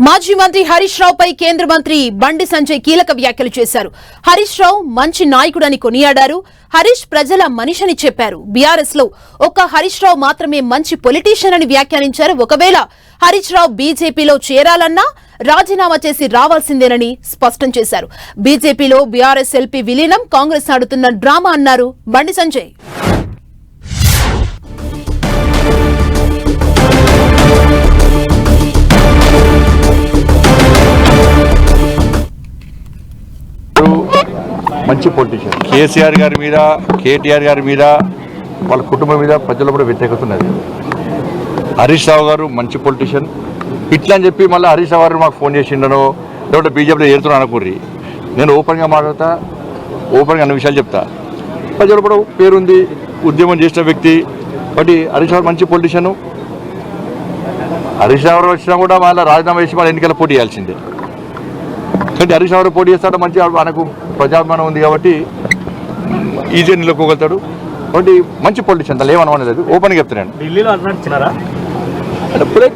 మాజీ మంత్రి హరీష్ రావుపై కేంద్ర మంత్రి బండి సంజయ్ కీలక వ్యాఖ్యలు చేశారు. హరీష్ రావు మంచి నాయకుడని కొనియాడారు. హరీష్ ప్రజల మనిషిని చెప్పారు. బీఆర్ఎస్లో ఒక్క హరీష్ రావు మాత్రమే మంచి పొలిటీషియన్ అని వ్యాఖ్యానించారు. ఒకవేళ హరీష్ రావు బీజేపీలో చేరాలన్నా రాజీనామా చేసి రావాల్సిందేనని స్పష్టం చేశారు. బీజేపీలో బీఆర్ఎస్ ఎల్పీ విలీనం కాంగ్రెస్ ఆడుతున్న డ్రామా అన్నారు బండి సంజయ్. మంచి పొలిటీషియన్ కేసీఆర్ గారి మీద కేటీఆర్ గారి మీద వాళ్ళ కుటుంబం మీద ప్రజలు కూడా వ్యతిరేకత ఉన్నది హరీష్ రావు గారు మంచి పొలిటీషియన్ ఇట్లా అని చెప్పి మళ్ళీ హరీష్ రావు గారు మాకు ఫోన్ చేసిండను లేకుంటే బీజేపీలో చేరుతున్నాను అనుకుర్రి. నేను ఓపెన్గా మాట్లాడతా ఓపెన్గా అన్ని విషయాలు చెప్తా. ప్రజలు కూడా పేరుంది ఉద్యమం చేసిన వ్యక్తి. బట్టి హరీష్ రావు మంచి పొలిటీషియన్ హరీష్ రావు వచ్చినా కూడా మళ్ళీ రాజీనామా చేసి మళ్ళీ ఎన్నికల పోటీ చేయాల్సిందే. కానీ హరీష్ రావు పోటీ చేస్తాడు మంచి మనకు ప్రజాభిమానం ఉంది కాబట్టి ఈజీ నిలుపుకోగలుగుతాడు కాబట్టి మంచి పొలిటీషియన్ దాని ఏమనమని లేదు. ఓపెన్గా చెప్తున్నాను ఢిల్లీలో అంటే ఇప్పుడే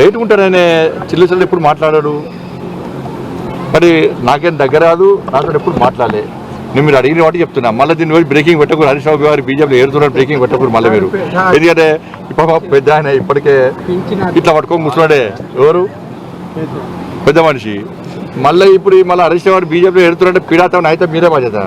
లేట్ ఉంటాడనే చిల్లు చిల్లు ఎప్పుడు మాట్లాడాడు. మరి నాకేం దగ్గర రాదు నాతో ఎప్పుడు మాట్లాడలే. నేను మీరు అడిగిన వాటి చెప్తున్నా. మళ్ళీ దీన్ని పోయి బ్రేకింగ్ పెట్టకూడదు. హరీష్ రావు గారు బీజేపీలో ఏరుతున్నారు బ్రేకింగ్ పెట్టకూడదు మళ్ళీ మీరు. ఎందుకంటే ఇప్పుడు పెద్ద ఆయన ఇప్పటికే ఇట్లా పట్టుకొని ముసలాడే ఎవరు? పెద్ద మనిషి. మళ్ళీ ఇప్పుడు మళ్ళీ హరీష్ రావు గారు బీజేపీలో ఏడుతున్నారంటే పీడాతం అయితే మీరే బాధ్యత.